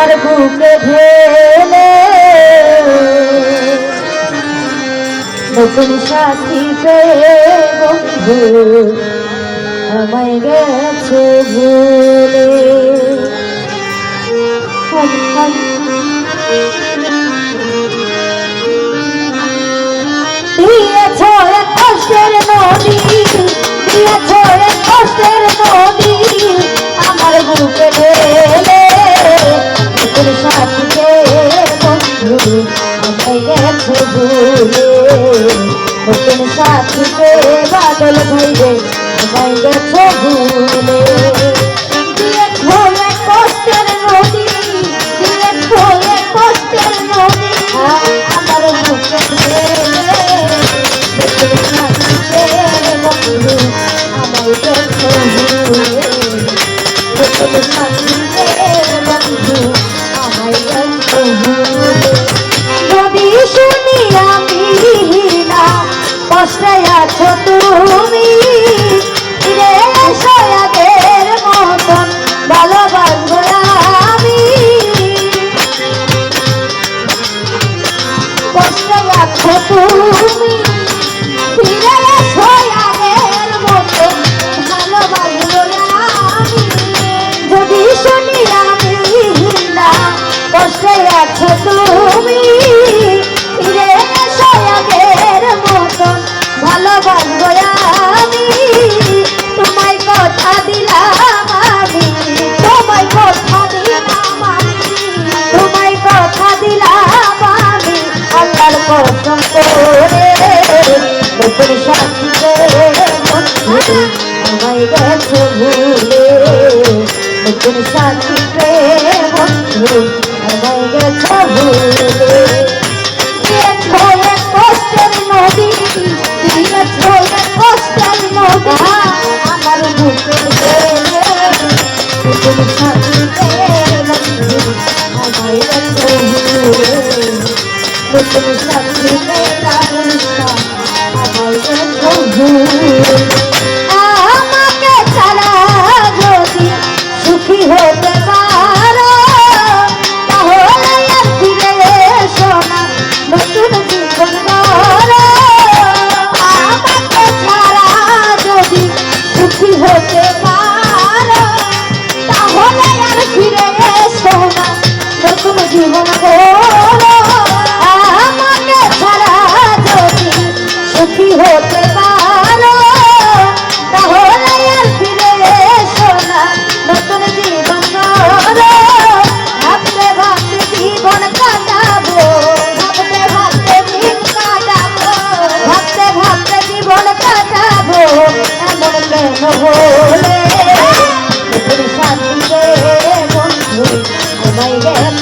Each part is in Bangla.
আমার বুকে ঢেলে নতুন সাথী পেয়ে বন্ধু আমায় গেছে ভুল। গেছো ভুলে, নতুন সাথী প্রেম হারাই গেছো ভুলে। কষ্টের নদী কষ্টের নদী, আমার বুকে নতুন সাথী প্রেম হারাই গেছো ভুলে। নতুন সাথী প্রেম হারাই গেছো ভুলে। ফিরে এসো। না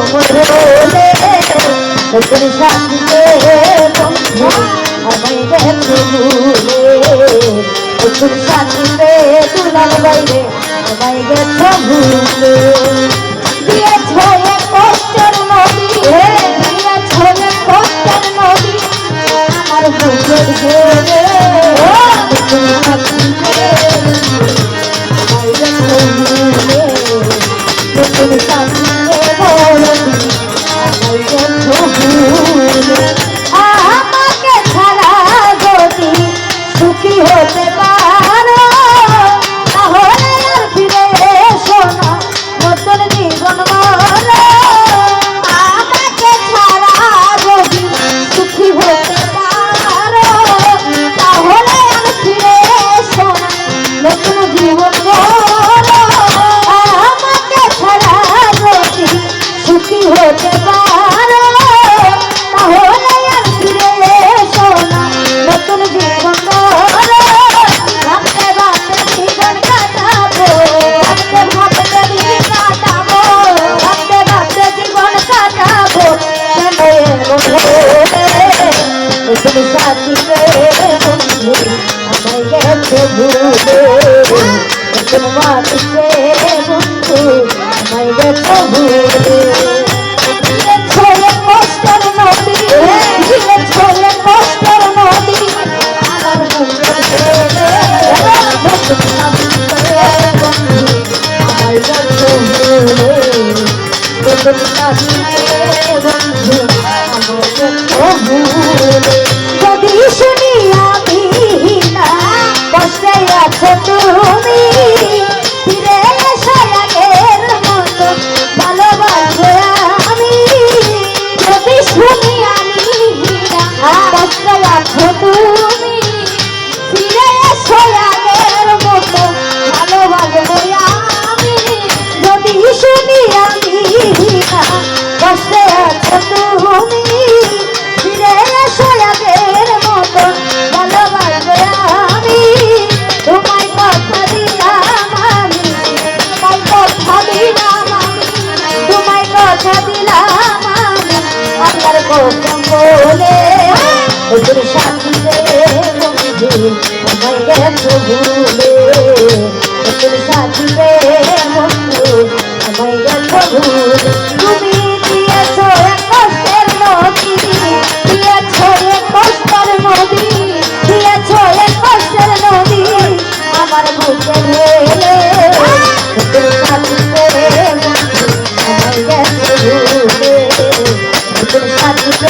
তোমরে তোর সাথে বন্ধু আমায় গেছে সাথে দুলাল বাইরে আমায় দিয়েছ তোমার সে বন্ধু আমায় দেখো ভুলে। বন্ধু সাথে তুমি ফিরে এসো আগের মতো ভালোবাসো আমি। তোমায় কথা দিলাম আমি, তোমায় কথা দিলাম আমি, তোমায় কথা দিলাম আমি। আল্লাহর কসম বলে তোর সাথে বন্ধু গেছো ভুলে কাঁদিব